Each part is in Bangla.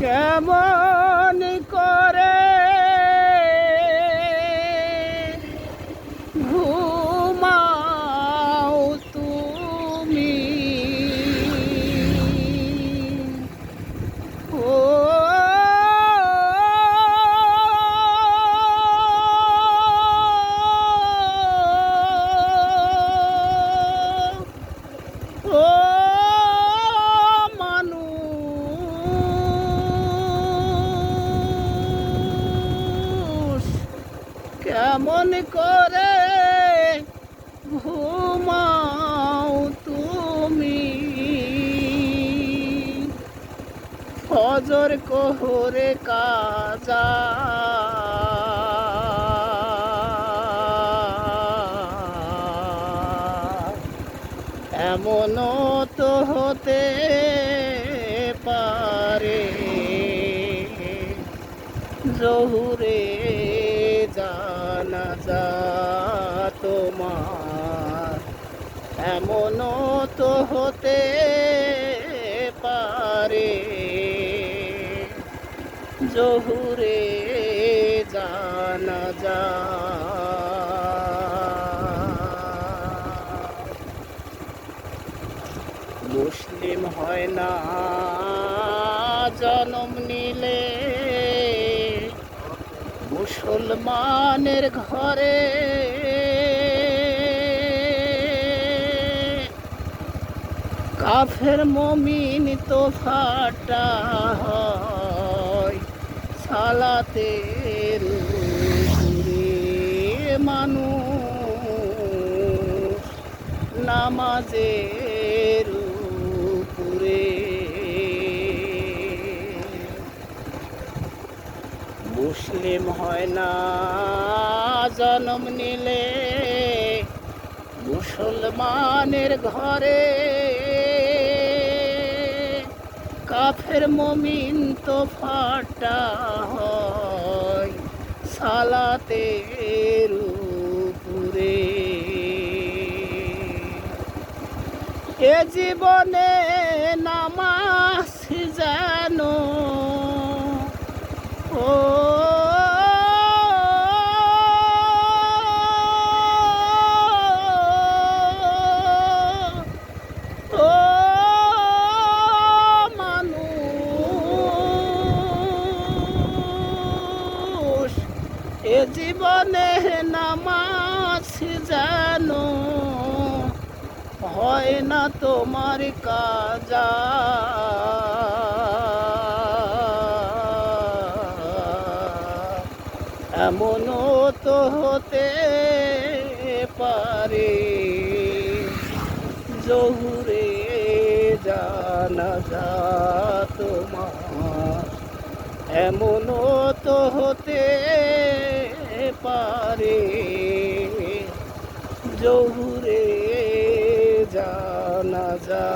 কেমন কেমন করে ঘুমাও তুমি? ফজর কোহরে কাজা। এমনও তো হতে পারে। জহুরে জানা যা তোমার। এমন তো হতে পারে, জহুরে, জানা যা। মুসলিম হয় না জন্ম নিলে মুসলমানের ঘরে। কাফের মমিন তো ফাটা হয় সালাতের মানুষ নামাজের মুসলিম হয় না, জন্ম নিলে মুসলমানের ঘরে কাফের মমিন তো ফাটা হয় সালাতের উপরে। এ জীবনে নামাজ যেন ও ও এ জীবনে নামাজ জানো হয় না তোমার কাজা। এমনও তো হতে পারে জহুরে জানা যা তোমার। এমনও তো হতে পারে। জহুরে জানা যা।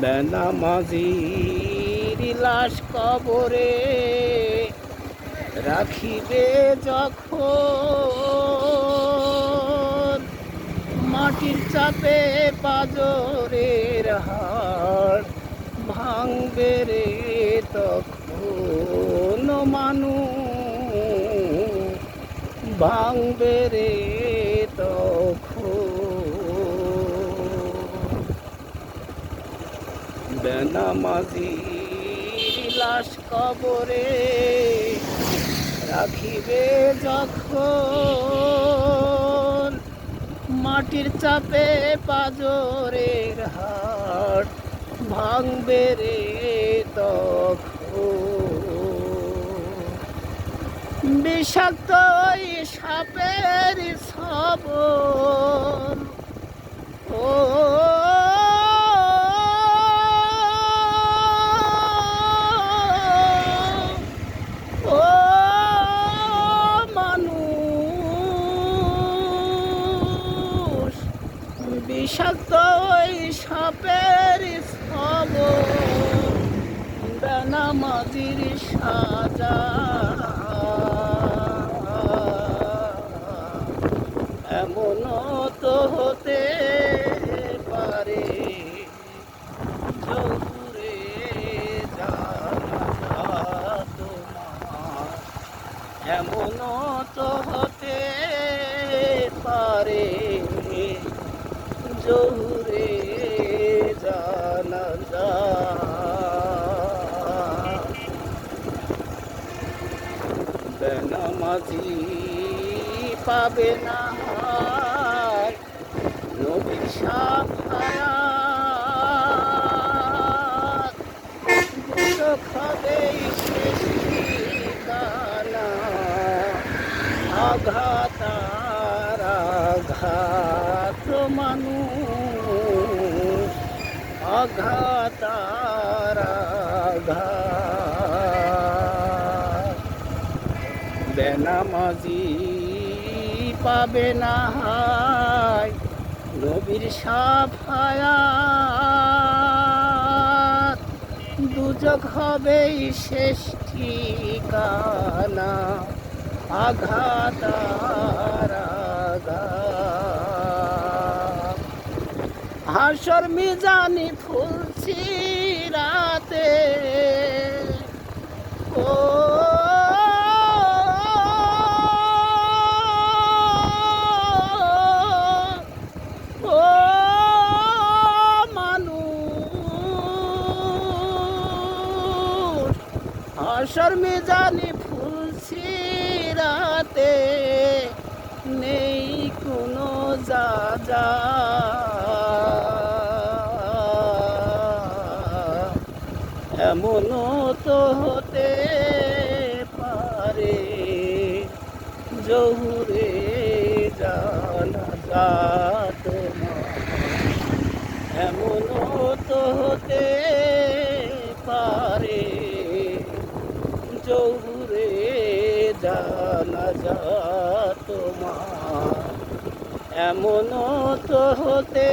বেনামাজির লাশ কবরে রাখিবে যখন। মাটির চাপে পাজরের হাড় ভাঙবে রে তখন মানুষ। ভাঙবে রে বেনামাজি লাশ কবরে রাখিবে যখন। মাটির চাপে পাজরের হাট ভাঙবে রে বিষাক্ত ওই সাপের সবল ও বিষাক্ত ওই সাপের হলো নামাজির সাজা। এমন তো হতে পারে জৌরে এমন তো হতে পারে জৌর বেনামাজি পাবে না নবীর সাফায়াত হবে শেষ ঠিকানা। আঘাত আঘাত মানুষ আঘাত আঘাত বেনামাজি পাবে না হায় নবীর সাফায়াত দুজক হবে শেষ ঠিকানা আঘাত। হাসর মিজানি ফুলছি রাতে। হাসর মিজানি ফুলছি রাতে। নেই কোনো যা যা এমনও তো হতে পারে, জহুরে জানা যা তোমার। এমনও তো হতে জহুরে জানা যা তোমার। এমন তো হতে